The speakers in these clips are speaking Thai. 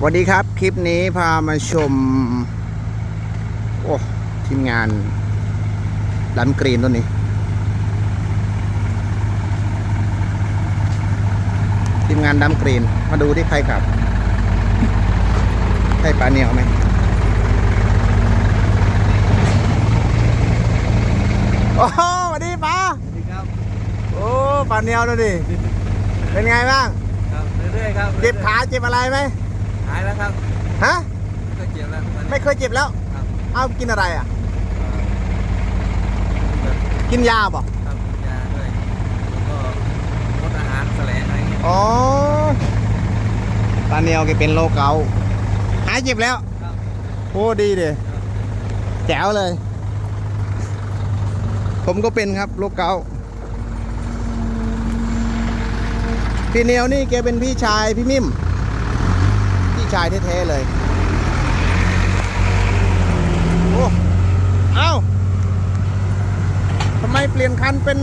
สวัสดีครับ คลิปนี้พามาชม โอ้ทีมงานดันกรีนตัวนี้ ทีมงานดัมกรีน มาดูที่ใครขับ ใช่ปลาเหนียวไหมโอ้โหสวัสดีป้าสวัสดีครับ โอ้ปลาเหนียวดูดิเป็นไงบ้าง ครับ เรื่อยๆครับ เจ็บขาเจ็บอะไรไหม หายแล้วครับฮะก็เจ็บแล้วตอนนี้ไม่เคยเจ็บแล้วครับเอากินอะไรอะเอ่อกินยาป่ะครับยาด้วยแล้วก็งดอาหารแสลงอะไรเงี้ยอ๋อตาเนียวแกเป็นโรคเกาต์หายเจ็บแล้วครับโอ้ดีเดยแจ๋วเลย ผมก็เป็นครับโรคเกาต์พี่เนียวนี่แกเป็นพี่ชายพี่มิมพี่ ชายแท้ๆเลยโอ้เอ้าทำไมเปลี่ยนคันเป็น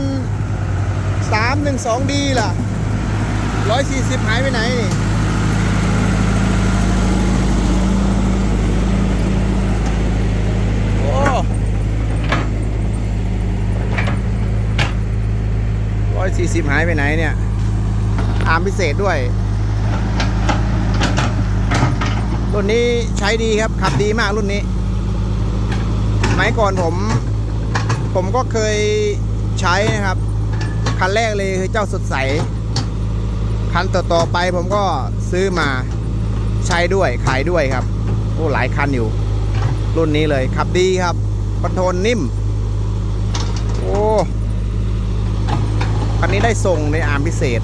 312D ล่ะ 140 หายไปไหนนี่โอ้ร้อยสี่สิบหายไปไหนเนี่ย อามพิเศษด้วย รุ่นนี้ใช้ดีครับ ขับดีมากรุ่นนี้สมัยก่อนผม ผมก็เคยใช้นะครับ คันแรกเลยคือเจ้าสดใส คันต่อๆไปผมก็ซื้อมาใช้ด้วยขายด้วยครับ โอ้หลายคันอยู่ รุ่นนี้เลยขับดีครับคอนโทรลนิ่ม โอ้คันนี้ได้ส่งในอาร์มพิเศษ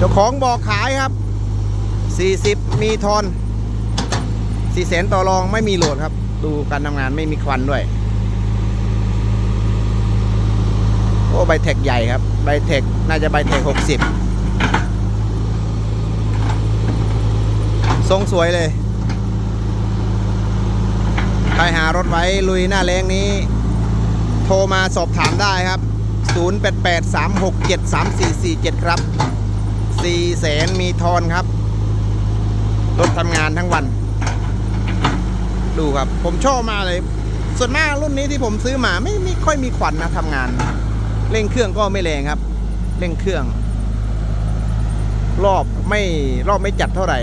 เจ้าของบอกขายครับ 40 มีทอน4แสนต่อรองไม่มีโหลดครับ ดูการทำงานไม่มีควันด้วย โอ้ใบเทคใหญ่ครับใบเทคน่าจะใบเทค60ทรงสวยเลย ใครหารถไว้ลุยหน้าแรงนี้ โทรมาสอบถามได้ครับ 0883673447 ครับ 4แสนมีทอนครับ รถทำงานทั้งวัน ดูครับ ผมชอบมากเลย ส่วนมากรุ่นนี้ที่ผมซื้อมาไม่ไม่ค่อยมีควันนะทำงาน เร่งเครื่องก็ไม่แรงครับ เร่งเครื่อง รอบไม่รอบไม่จัดเท่าไหร่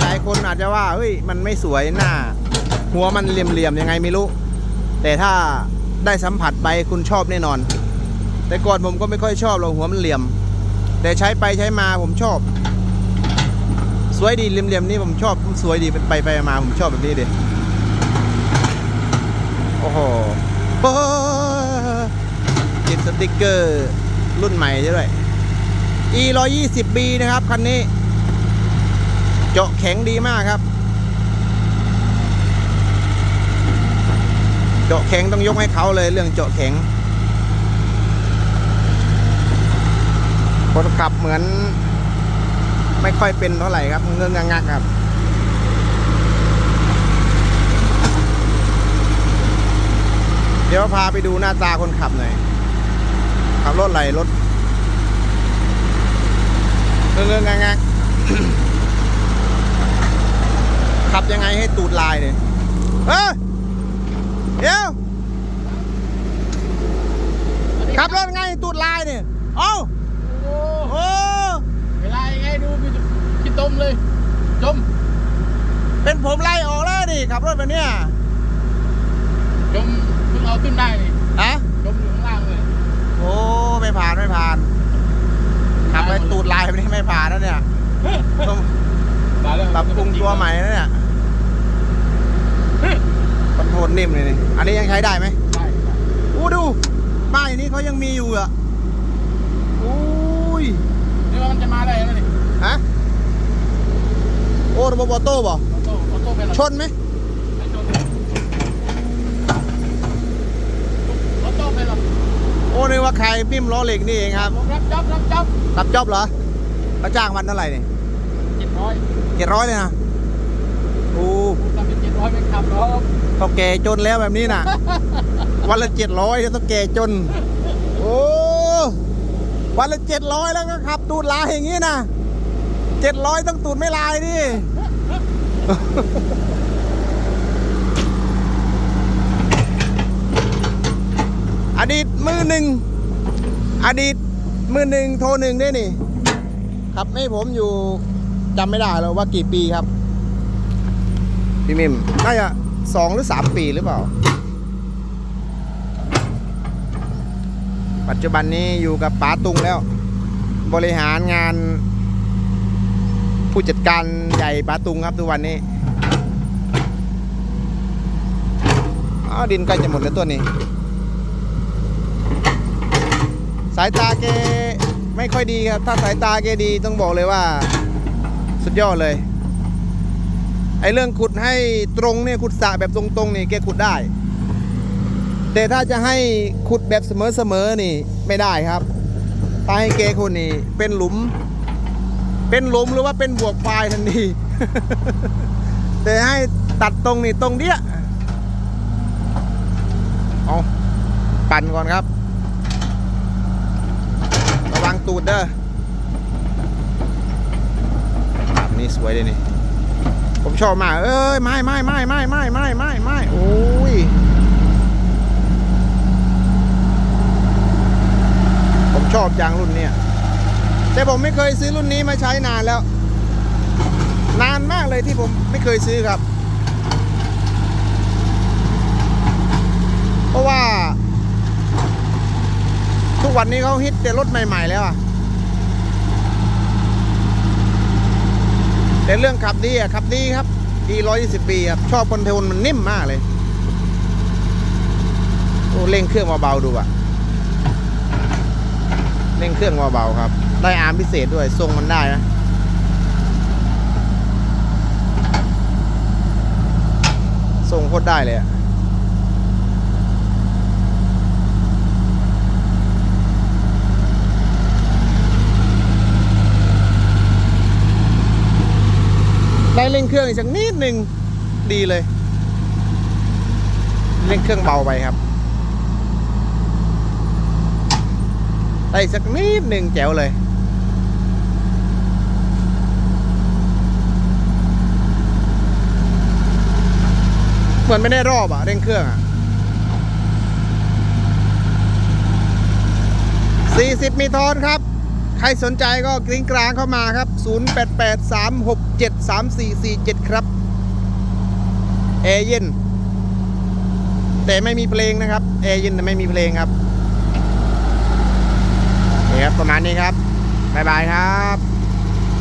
หลายคนอาจจะว่าเฮ้ยมันไม่สวยหน้า หัวมันเหลี่ยมๆยังไงไม่รู้ แต่ถ้าได้สัมผัสไปคุณชอบแน่นอน แต่ก่อนผมก็ไม่ค่อยชอบหรอกหัวมันเหลี่ยม แต่ใช้ไปใช้มาผมชอบ สวยดีเหลี่ยมๆนี่ผมชอบสวยดีไปไปมาผมชอบแบบนี้ดิโอ้โหโอ้โหติดสติกเกอร์รุ่นใหม่ด้วย e 1 2 0 b นะครับ คันนี้ เจาะแข็งดีมากครับ เจาะแข็งต้องยกให้เขาเลยเรื่องเจาะแข็งคนขับเหมือน ไม่ค่อยเป็นเท่าไหร่ครับเงื้องงักครับเดี๋ยวพาไปดูหน้าตาคนขับหน่อยขับรถอะไรรถเงื้องงักขับยังไงให้ตูดลายเนี่ยเอ้ย เดี๋ยวขับรถไงตูดลายเนี่ยเอ้าโอ้โอ้เวลายังไงดูพี่พี่ต้มเลย จม เป็นผมไล่ออกแล้วดิขับรถแบบเนี้ยจมเพิ่งเอาขึ้นได้นี่ฮะจมอยู่ข้างล่างเลยโอ้ไม่ผ่านไม่ผ่านขับไปตูดลายแบบนี้ไม่ผ่านแล้วเนี่ยต้องตายแล้วปรับปรุงตัวใหม่แล้วเนี่ยค อนโทรลนิ่มเลยนี่อันนี้ยังใช้ได้ไหมได้ได้อู้ดู ป้ายนี้เขายังมีอยู่อะอุ้ยนี่ว่ามันจะมาได้แล้วนี่ฮะโอ้ระบบออโต้บ่ออโต้ออโต้เป็นชนไหมไม่ชนออโต้เป็นหรอโอ้นึกว่าใครพิมพ์ล้อเหล็กนี่เองครับผมรับจ็อบรับจ็อบรับจ็อบเหรอเขาจ้างวันเท่าไหร่เนี่ยเจ็ดร้อยเจ็ดร้อยเลยนะโอ้ผมทำเป็นเจ็ดร้อยไม่ขับหรอก ต้องแก่จนแล้วแบบนี้น่ะ วันละเจ็ดร้อยต้องแก่จน โอ้ วันละเจ็ดร้อยแล้วก็ขับ ตูดลายอย่างนี้นะเจ็ดร้อยต้องตูดไม่ลายดิอดีตมือหนึ่ง อดีตมือหนึ่งโทรหนึ่งด้วยนี่ ครับให้ผมอยู่จำไม่ได้แล้วว่ากี่ปีครับ พี่มิมน่าจะ สองหรือสามปีหรือเปล่า ปัจจุบันนี้อยู่กับป๋าตุงแล้ว บริหารงาน ผู้จัดการใหญ่ป๋าตุงครับทุกวันนี้อ้าวดินใกล้จะหมดแล้วตัวนี้ สายตาแกไม่ค่อยดีครับ ถ้าสายตาแกดีต้องบอกเลยว่า สุดยอดเลย ไอ้เรื่องขุดให้ตรงเนี่ยขุดสระแบบตรงๆนี่แกขุดได้ แต่ถ้าจะให้ขุดแบบเสมอๆนี่ไม่ได้ครับถ้าให้เกคนนี่เป็นหลุม เป็นหลุมหรือว่าเป็นบวกปลายทันทีแต่ให้ตัดตรงนี่ตรงเดียเอาปั่นก่อนครับ ระวังตูดเด้อนี้สวยเลยนี่ ผมชอบมาก เอ้ยไม่ไม่ไม่ไม่ไม่ไม่ไม่ไม่โอ้ยผมชอบจังรุ่นเนี้ยแต่ผมไม่เคยซื้อรุ่นนี้มาใช้นานแล้ว นานมากเลยที่ผมไม่เคยซื้อครับ เพราะว่า ทุกวันนี้เขาฮิตแต่รถใหม่ ๆ แล้วอะ แต่เรื่องขับดีอะขับดีครับดีร้อยยี่สิบปีครับชอบคอนโทรลมันนิ่มมากเลยโอ้เร่งเครื่องเบาๆดูอะเร่งเครื่องเบาๆครับ ได้อาร์มพิเศษด้วยทรงมันได้นะทรงโคตรได้เลยอะ ได้เร่งเครื่องอีกสักนิดหนึ่งดีเลย เร่งเครื่องเบาไปครับได้สักนิดหนึ่งแจ๋วเลยเหมือนไม่ได้รอบอะเร่งเครื่องอะ40 มีทอนครับ ใครสนใจก็กริ้งกลางเข้ามาครับ 0883673447 ครับแอร์เย็นแต่ไม่มีเพลงนะครับแอร์เย็นแต่ไม่มีเพลงครับนี่ครับประมาณนี้ครับ บ๊ายบายครับ